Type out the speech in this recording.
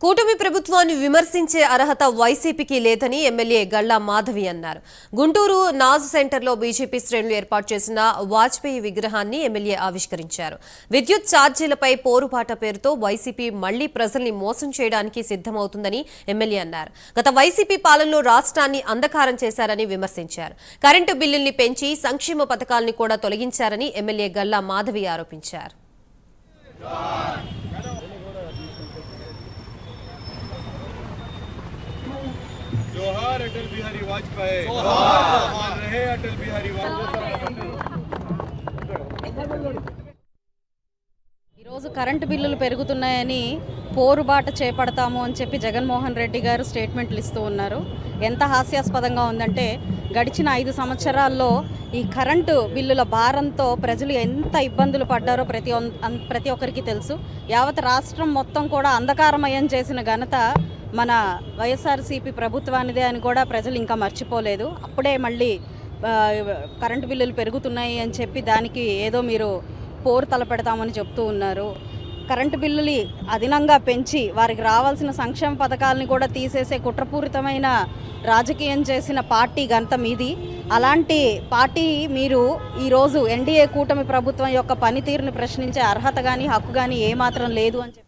కూటమి ప్రభుత్వాన్ని విమర్శించే అర్హత వైసీపీకి లేదని ఎమ్మెల్యే గల్లా మాధవి అన్నారు. గుంటూరు నాజ్ సెంటర్లో బీజేపీ శ్రేణులు ఏర్పాటు చేసిన వాజ్పేయి విగ్రహాన్ని ఎమ్మెల్యే ఆవిష్కరించారు. విద్యుత్ ఛార్జీలపై పోరుబాట పేరుతో వైసీపీ మళ్ళీ ప్రజల్ని మోసం చేయడానికి సిద్దమవుతుందని ఎమ్మెల్యే అన్నారు. గత వైసీపీ పాలనలో రాష్ట్రాన్ని అంధకారం చేశారని విమర్శించారు. కరెంటు బిల్లుల్ని పెంచి సంక్షేమ పథకాల్ని కూడా తొలగించారని ఎమ్మెల్యే గల్లా మాధవి ఆరోపించారు. अटल बिहारी वाजपेयी जोहार रहे अटल बिहारी वाजपेयी ఈరోజు కరెంటు బిల్లులు పెరుగుతున్నాయని పోరుబాట చేపడతాము అని చెప్పి జగన్మోహన్ రెడ్డి గారు స్టేట్మెంట్లు ఇస్తూ ఉన్నారు ఎంత హాస్యాస్పదంగా ఉందంటే గడిచిన ఐదు సంవత్సరాల్లో ఈ కరెంటు బిల్లుల భారంతో ప్రజలు ఎంత ఇబ్బందులు పడ్డారో ప్రతి ఒన్- అన్- ప్రతి ఒక్కరికి తెలుసు యావత్ రాష్ట్రం మొత్తం కూడా అంధకారమయం చేసిన ఘనత మన వైఎస్ఆర్సీపీ ప్రభుత్వానిదే అని కూడా ప్రజలు ఇంకా మర్చిపోలేదు. అప్పుడే మళ్ళీ కరెంటు బిల్లులు పెరుగుతున్నాయి అని చెప్పి దానికి ఏదో మీరు పోరు తలపెడతామని చెప్తూ ఉన్నారు. కరెంటు బిల్లులు అదనంగా పెంచి వారికి రావాల్సిన సంక్షేమ పథకాలను కూడా తీసేసే కుట్రపూరితమైన రాజకీయం చేసిన పార్టీ ఘనత మీది అలాంటి పార్టీ మీరు ఈరోజు ఎన్డీఏ కూటమి ప్రభుత్వం యొక్క పనితీరుని ప్రశ్నించే అర్హత కానీ హక్కు కానీ ఏమాత్రం లేదు అని చెప్పి